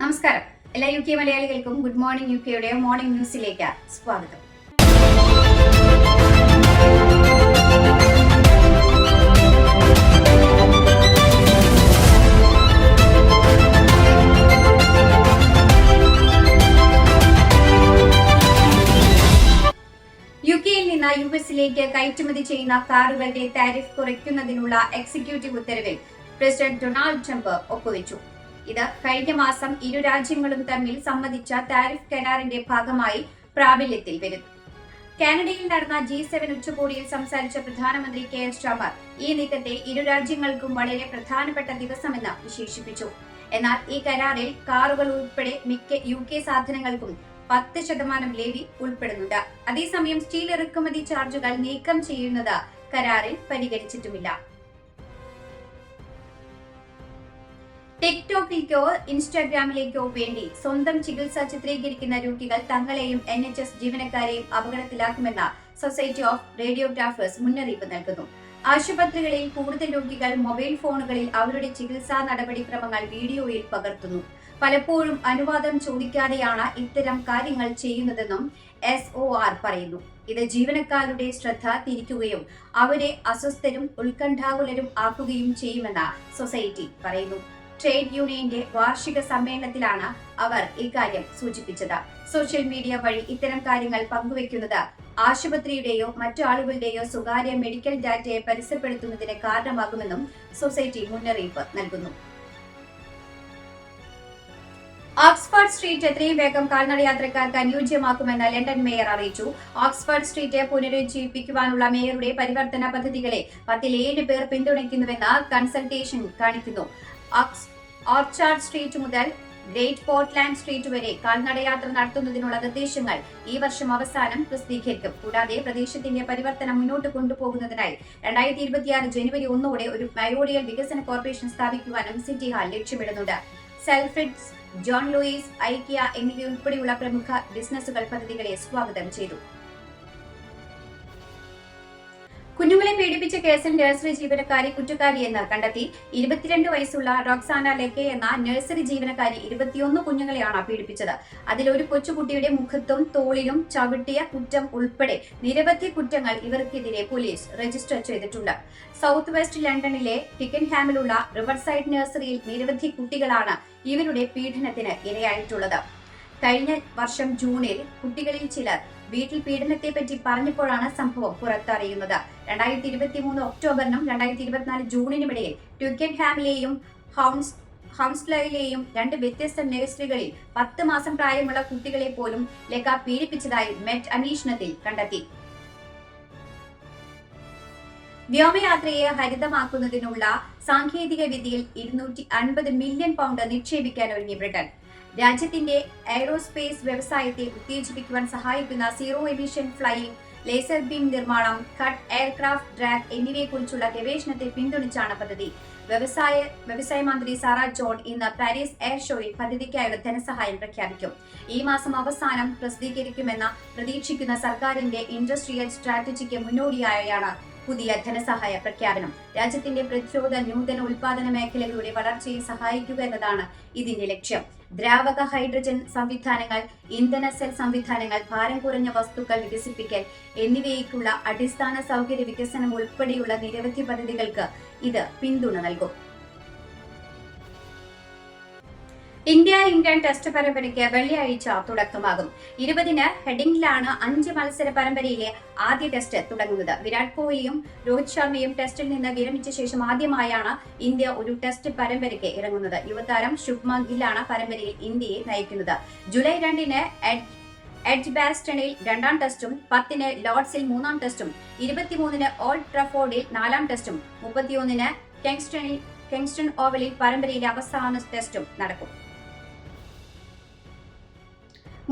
നമസ്കാരം. എല്ലാ U K മലയാളികൾക്കും ഗുഡ് മോർണിംഗ് യു കെയുടെ മോർണിംഗ് ന്യൂസിലേക്ക് സ്വാഗതം. യു യു എസിലേക്ക് കയറ്റുമതി ചെയ്യുന്ന കാറുകളുടെ താരിഫ് കുറയ്ക്കുന്നതിനുള്ള എക്സിക്യൂട്ടീവ് ഉത്തരവിൽ പ്രസിഡന്റ് ഡൊണാൾഡ് ട്രംപ് ഒപ്പുവെച്ചു. ഇത് കഴിഞ്ഞ മാസം ഇരു രാജ്യങ്ങളും തമ്മിൽ സംബന്ധിച്ച താരിഫ് കരാറിന്റെ ഭാഗമായി പ്രാബല്യത്തിൽ വരും. കാനഡയിൽ നടന്ന ജി സെവൻ ഉച്ചകോടിയിൽ സംസാരിച്ച പ്രധാനമന്ത്രി കെ എസ് ശർമ്മ ഈ നീക്കത്തെ ഇരു രാജ്യങ്ങൾക്കും വളരെ പ്രധാനപ്പെട്ട ദിവസമെന്ന് വിശേഷിപ്പിച്ചു. എന്നാൽ ഈ കരാറിൽ കാറുകൾ ഉൾപ്പെടെ മിക്ക യു കെ സാധനങ്ങൾക്കും പത്ത് ശതമാനം ലേവി ഉൾപ്പെടുന്നുണ്ട്. അതേസമയം സ്റ്റീൽ ഇറക്കുമതി ചാർജുകൾ നീക്കം ചെയ്യുന്നത് കരാറിൽ പരിഗണിച്ചിട്ടുമില്ല. ടിക്ടോക്കിലേക്കോ ഇൻസ്റ്റാഗ്രാമിലേക്കോ വേണ്ടി സ്വന്തം ചികിത്സ ചിത്രീകരിക്കുന്ന രോഗികൾ തങ്ങളെയും എൻ എച്ച് എസ് ജീവനക്കാരെയും അപകടത്തിലാക്കുമെന്ന സൊസൈറ്റി ഓഫ് റേഡിയോഗ്രാഫേഴ്സ് മുന്നറിയിപ്പ് നൽകുന്നു. ആശുപത്രികളിൽ കൂടുതൽ രോഗികൾ മൊബൈൽ ഫോണുകളിൽ അവരുടെ ചികിത്സാ നടപടിക്രമങ്ങൾ വീഡിയോയിൽ പകർത്തുന്നു. പലപ്പോഴും അനുവാദം ചോദിക്കാതെയാണ് ഇത്തരം കാര്യങ്ങൾ ചെയ്യുന്നതെന്നും എസ് ഒ ആർ പറയുന്നു. ഇത് ജീവനക്കാരുടെ ശ്രദ്ധ തിരിക്കുകയും അവരെ അസ്വസ്ഥരും ഉത്കണ്ഠാകുലരും ആക്കുകയും ചെയ്യുമെന്ന സൊസൈറ്റി പറയുന്നു. ട്രേഡ് യൂണിയന്റെ വാർഷിക സമ്മേളനത്തിലാണ് അവർ ഇക്കാര്യം സൂചിപ്പിച്ചത്. സോഷ്യൽ മീഡിയ വഴി ഇത്തരം കാര്യങ്ങൾ പങ്കുവെക്കുന്നത് ആശുപത്രിയുടെയോ മറ്റു ആളുകളുടെയോ സ്വകാര്യ മെഡിക്കൽ ഡാറ്റയെ പരസ്യപ്പെടുത്തുന്നതിന് കാരണമാകുമെന്നും സൊസൈറ്റി മുന്നറിയിപ്പ് നൽകുന്നു. ഓക്സ്ഫോർഡ് സ്ട്രീറ്റ് എത്രയും വേഗം കാൽനട യാത്രക്കാർക്ക് അനുയോജ്യമാക്കുമെന്ന് ലണ്ടൻ മേയർ അറിയിച്ചു. ഓക്സ്ഫോർഡ് സ്ട്രീറ്റ് പുനരുജ്ജീവിപ്പിക്കുവാനുള്ള മേയറുടെ പരിവർത്തന പദ്ധതികളെ പത്തിൽ ഏഴ് പേർ പിന്തുണയ്ക്കുന്നുവെന്ന് കൺസൾട്ടേഷൻ കാണിക്കുന്നു. ഓർച്ചാർഡ് സ്ട്രീറ്റ് മുതൽ ഗ്രേറ്റ് പോർട്ട്ലാൻഡ് സ്ട്രീറ്റ് വരെ കാൽനടയാത്ര നടത്തുന്നതിനുള്ള നിർദ്ദേശങ്ങൾ ഈ വർഷം അവസാനം പ്രസിദ്ധീകരിക്കും. കൂടാതെ പ്രദേശത്തിന്റെ പരിവർത്തനം മുന്നോട്ട് കൊണ്ടുപോകുന്നതിനായി രണ്ടായിരത്തി ഇരുപത്തിയാറ് ജനുവരി ഒന്നോടെ ഒരു മയോറിയൽ വികസന കോർപ്പറേഷൻ സ്ഥാപിക്കുവാനും സിറ്റി ഹാൾ ലക്ഷ്യമിടുന്നുണ്ട്. സെൽഫിഡ്സ് ജോൺ ലൂയിസ് ഐക്യ എന്നിവയുൾപ്പെടെയുള്ള പ്രമുഖ ബിസിനസ്സുകൾ പദ്ധതികളെ സ്വാഗതം ചെയ്തു. പീഡിപ്പിച്ച കേസിൽ നഴ്സറി ജീവനക്കാരി കുറ്റക്കാരിയെന്ന് കണ്ടെത്തി. ഇരുപത്തിരണ്ട് വയസ്സുള്ള റോക്സാന ലെക്കെ എന്ന നഴ്സറി ജീവനക്കാരി ഇരുപത്തിയൊന്ന് കുഞ്ഞുങ്ങളെയാണ് പീഡിപ്പിച്ചത്. അതിലൊരു കൊച്ചുകുട്ടിയുടെ മുഖത്തും തോളിലും ചവിട്ടിയ കുറ്റം ഉൾപ്പെടെ നിരവധി കുറ്റങ്ങൾ ഇവർക്കെതിരെ പോലീസ് രജിസ്റ്റർ ചെയ്തിട്ടുണ്ട്. സൗത്ത് വെസ്റ്റ് ലണ്ടനിലെ ടിക്കൻഹാമിലുള്ള റിവർസൈഡ് നഴ്സറിയിൽ നിരവധി കുട്ടികളാണ് ഇവരുടെ പീഡനത്തിന് ഇരയായിട്ടുള്ളത്. കഴിഞ്ഞ വർഷം ജൂണിൽ കുട്ടികളിൽ ചിലർ വീട്ടിൽ പീഡനത്തെ പറ്റി പറഞ്ഞപ്പോഴാണ് സംഭവം പുറത്തറിയുന്നത്. രണ്ടായിരത്തി ഇരുപത്തി മൂന്ന് ഒക്ടോബറിനും രണ്ടായിരത്തി ഇരുപത്തിനാല് ജൂണിനുമിടയിൽ ട്വിക്കൻ ഹാമിലെയും ഹൗൺസ് ഹംസ്ലയിലെയും രണ്ട് വ്യത്യസ്ത നഴ്സറികളിൽ പത്ത് മാസം പ്രായമുള്ള കുട്ടികളെ പോലും ലെക്ക പീഡിപ്പിച്ചതായി മെറ്റ് അന്വേഷണത്തിൽ കണ്ടെത്തി. വ്യോമയാത്രയെ ഹരിതമാക്കുന്നതിനുള്ള സാങ്കേതിക വിദ്യയിൽ ഇരുന്നൂറ്റി അൻപത് മില്യൺ പൗണ്ട് നിക്ഷേപിക്കാൻ ഒരുങ്ങി ബ്രിട്ടൻ. രാജ്യത്തിന്റെ എയ്റോസ്പേസ് വ്യവസായത്തെ ഉത്തേജിപ്പിക്കുവാൻ സഹായിക്കുന്ന zero emission flying laser beam നിർമ്മാണം കട്ട് എയർക്രാഫ്റ്റ് ഡ്രാഗ് എന്നിവയെക്കുറിച്ചുള്ള ഗവേഷണത്തെ പിന്തുണച്ചാണ് പദ്ധതി. വ്യവസായ വ്യവസായ മന്ത്രി സാറ ജോൺ ഇന്ന് പാരീസ് എയർ ഷോയിൽ പദ്ധതിക്കായുള്ള ധനസഹായം പ്രഖ്യാപിക്കും. ഈ മാസം അവസാനം പ്രസിദ്ധീകരിക്കുമെന്ന പ്രതീക്ഷിക്കുന്ന സർക്കാരിന്റെ ഇൻഡസ്ട്രിയൽ സ്ട്രാറ്റജിക്ക് മുന്നോടിയായാണ് പുതിയ ധനസഹായ പ്രഖ്യാപനം. രാജ്യത്തിന്റെ പ്രതിരോധ നൂതന ഉൽപാദന മേഖലകളുടെ വളർച്ചയെ സഹായിക്കുക എന്നതാണ് ഇതിന്റെ ലക്ഷ്യം. ദ്രാവക ഹൈഡ്രജൻ സംവിധാനങ്ങൾ ഇന്ധന സെൽ സംവിധാനങ്ങൾ ഭാരം കുറഞ്ഞ വസ്തുക്കൾ വികസിപ്പിക്കൽ എന്നിവയ്ക്കുള്ള അടിസ്ഥാന സൗകര്യ വികസനം ഉൾപ്പെടെയുള്ള നിരവധി പദ്ധതികൾക്ക് ഇത് പിന്തുണ നൽകും. ഇന്ത്യ ഇംഗ്ലണ്ട് ടെസ്റ്റ് പരമ്പരയ്ക്ക് വെള്ളിയാഴ്ച തുടക്കമാകും. ഇരുപതിന് ഹെഡിംഗിലാണ് അഞ്ച് മത്സര പരമ്പരയിലെ ആദ്യ ടെസ്റ്റ് തുടങ്ങുന്നത്. വിരാട് കോഹ്ലിയും രോഹിത് ശർമ്മയും ടെസ്റ്റിൽ നിന്ന് വിരമിച്ച ശേഷം ആദ്യമായാണ് ഇന്ത്യ ഒരു ടെസ്റ്റ് പരമ്പരയ്ക്ക് ഇറങ്ങുന്നത്. യുവതാരം ശുഭ്മാൻ ഗില്ലാണ് പരമ്പരയിൽ ഇന്ത്യയെ നയിക്കുന്നത്. ജൂലൈ രണ്ടിന് എഡ് എഡ്ജ് ബാസ്റ്റണിൽ രണ്ടാം ടെസ്റ്റും പത്തിന് ലോർഡ്സിൽ മൂന്നാം ടെസ്റ്റും ഇരുപത്തിമൂന്നിന് ഓൾഡ് ട്രഫോർഡിൽ നാലാം ടെസ്റ്റും മുപ്പത്തിയൊന്നിന് കെങ്സ്റ്റണിൽ കെങ്സ്റ്റൺ ഓവലിൽ പരമ്പരയിലെ അവസാന ടെസ്റ്റും നടക്കും.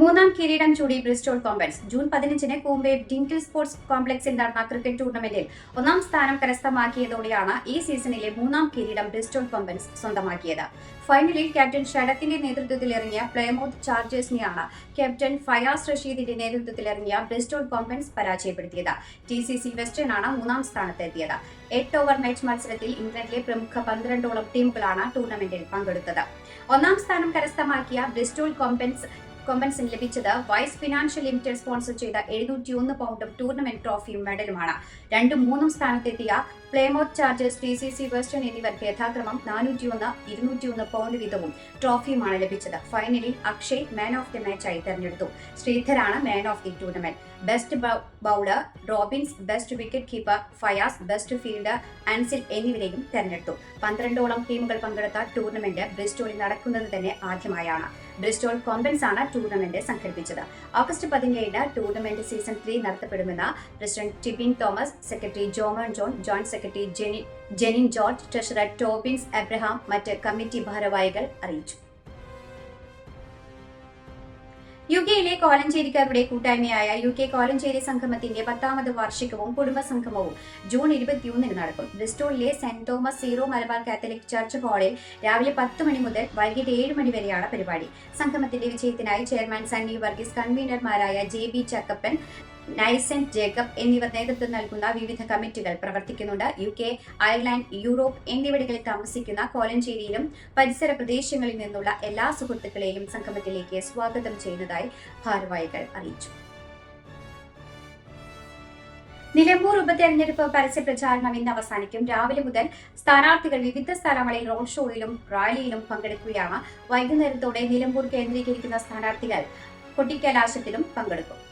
മൂന്നാം കിരീടം ചൂടി ബ്രിസ്റ്റോൾ കോമ്പൻസ്. ജൂൺ പതിനഞ്ചിന് കൂമ്പെ ഡിങ്കിൾ സ്പോർട്സ് കോംപ്ലക്സിൽ നടന്ന ക്രിക്കറ്റ് ടൂർണമെന്റിൽ ഒന്നാം സ്ഥാനം കരസ്ഥമാക്കിയതോടെയാണ് ഈ സീസണിലെ മൂന്നാം കിരീടം ബ്രിസ്റ്റോൾ കോമ്പൻസ് സ്വന്തമാക്കിയത്. ഫൈനലിൽ ക്യാപ്റ്റൻ ഷഡത്തിന്റെ നേതൃത്വത്തിൽ ഇറങ്ങിയ പ്ലേമൗത്ത് ചാർജേഴ്സിനെയാണ് ക്യാപ്റ്റൻ ഫയാസ് റഷീദിന്റെ നേതൃത്വത്തിൽ ഇറങ്ങിയ ബ്രിസ്റ്റോൾ കോമ്പൻസ് പരാജയപ്പെടുത്തിയത്. ടി സി സി വെസ്റ്റേൺ ആണ് മൂന്നാം സ്ഥാനത്തെത്തിയത്. എട്ട് ഓവർ മാച്ച് മത്സരത്തിൽ ഇംഗ്ലണ്ടിലെ പ്രമുഖ പന്ത്രണ്ടോളം ടീമുകളാണ് ടൂർണമെന്റിൽ പങ്കെടുത്തത്. ഒന്നാം സ്ഥാനം കരസ്ഥമാക്കിയ ബ്രിസ്റ്റോൾ കോമ്പൻസ് കൊമ്പൻസിന് ലഭിച്ചത് വൈസ് ഫിനാൻഷ്യൽ ലിമിറ്റഡ് സ്പോൺസർ ചെയ്ത എഴുന്നൂറ്റിയൊന്ന് പൗണ്ടും ടൂർണമെന്റ് ട്രോഫിയും മെഡലുമാണ് രണ്ടും മൂന്നും സ്ഥാനത്തെത്തിയ Plymouth Chargers T C C Western എന്നിവർക്ക് യഥാക്രമം നാനൂറ്റിയൊന്ന് ഇരുന്നൂറ്റിയൊന്ന് പോയിന്റ് വീതവും ട്രോഫിയുമാണ് ലഭിച്ചത്. ഫൈനലിൽ അക്ഷയ് മാൻ ഓഫ് ദി മാച്ചായി തെരഞ്ഞെടുത്തു. ശ്രീധരാണ് man of the tournament best bowler Robins best wicket keeper Fayas best fielder Ansil എന്നിവരെയും തെരഞ്ഞെടുത്തു. പന്ത്രണ്ടോളം ടീമുകൾ പങ്കെടുത്ത ടൂർണമെന്റ് ബ്രിസ്റ്റോളിൽ നടക്കുന്നത് തന്നെ ആദ്യമായാണ്. ബ്രിസ്റ്റോൾ കോമ്പൻസ് ആണ് ടൂർണമെന്റ് സംഘടിപ്പിച്ചത്. ഓഗസ്റ്റ് പതിനേഴിന് tournament season three നടത്തപ്പെടുമെന്ന് president Tibin Thomas secretary Jomon John joint secretary Jeni Jenin George treasurer Tobins Abraham മറ്റ് കമ്മിറ്റി ഭാരവാഹികൾ അറിയിച്ചു. യു കെയിലെ കോലഞ്ചേരിക്കാരുടെ കൂട്ടായ്മയായ യു കെ കോലഞ്ചേരി സംഗമത്തിന്റെ പത്താമത് വാർഷികവും കുടുംബ സംഗമവും ജൂൺ ഇരുപത്തിയൊന്നിന് നടക്കും. ബ്രിസ്റ്റോളിലെ Saint Thomas Syro Malabar Catholic Church ഹാളിൽ രാവിലെ പത്ത് മണി മുതൽ വൈകിട്ട് ഏഴ് മണി വരെയാണ് പരിപാടി. സംഗമത്തിന്റെ വിജയത്തിനായി chairman Sunny Varghese കൺവീനർമാരായ J B Chakkappan Nycent Jacob എന്നിവർ നേതൃത്വം നൽകുന്ന വിവിധ കമ്മിറ്റികൾ പ്രവർത്തിക്കുന്നുണ്ട്. യു കെ അയർലാൻഡ് യൂറോപ്പ് എന്നിവിടങ്ങളിൽ താമസിക്കുന്ന കോലഞ്ചേരിയിലും പരിസര പ്രദേശങ്ങളിൽ നിന്നുള്ള എല്ലാ സുഹൃത്തുക്കളെയും സംഗമത്തിലേക്ക് സ്വാഗതം ചെയ്യുന്നതായി ഭാരവാഹികൾ അറിയിച്ചു. നിലമ്പൂർ ഉപതെരഞ്ഞെടുപ്പ് പരസ്യ പ്രചാരണം ഇന്ന് അവസാനിക്കും. രാവിലെ മുതൽ സ്ഥാനാർത്ഥികൾ വിവിധ സ്ഥലങ്ങളിൽ റോഡ് ഷോയിലും റാലിയിലും പങ്കെടുക്കുകയാണ്. വൈകുന്നേരത്തോടെ നിലമ്പൂർ കേന്ദ്രീകരിക്കുന്ന സ്ഥാനാർത്ഥികൾ കൊട്ടിക്കലാശത്തിലും പങ്കെടുക്കും.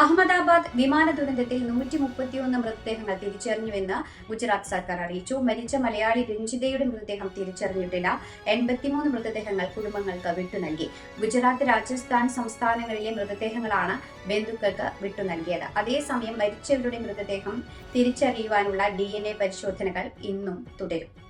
അഹമ്മദാബാദ് വിമാന ദുരന്തത്തിൽ നൂറ്റി മുപ്പത്തിയൊന്ന് മൃതദേഹങ്ങൾ തിരിച്ചറിഞ്ഞുവെന്ന് ഗുജറാത്ത് സർക്കാർ അറിയിച്ചു. മരിച്ച മലയാളി രഞ്ജിതയുടെ മൃതദേഹം തിരിച്ചറിഞ്ഞിട്ടില്ല. എൺപത്തിമൂന്ന് മൃതദേഹങ്ങൾ കുടുംബങ്ങൾക്ക് വിട്ടു നൽകി ഗുജറാത്ത് രാജസ്ഥാൻ സംസ്ഥാനങ്ങളിലെ മൃതദേഹങ്ങളാണ് ബന്ധുക്കൾക്ക് വിട്ടു നൽകിയത് അതേസമയം മരിച്ചവരുടെ മൃതദേഹം തിരിച്ചറിയുവാനുള്ള ഡി പരിശോധനകൾ ഇന്നും തുടരും.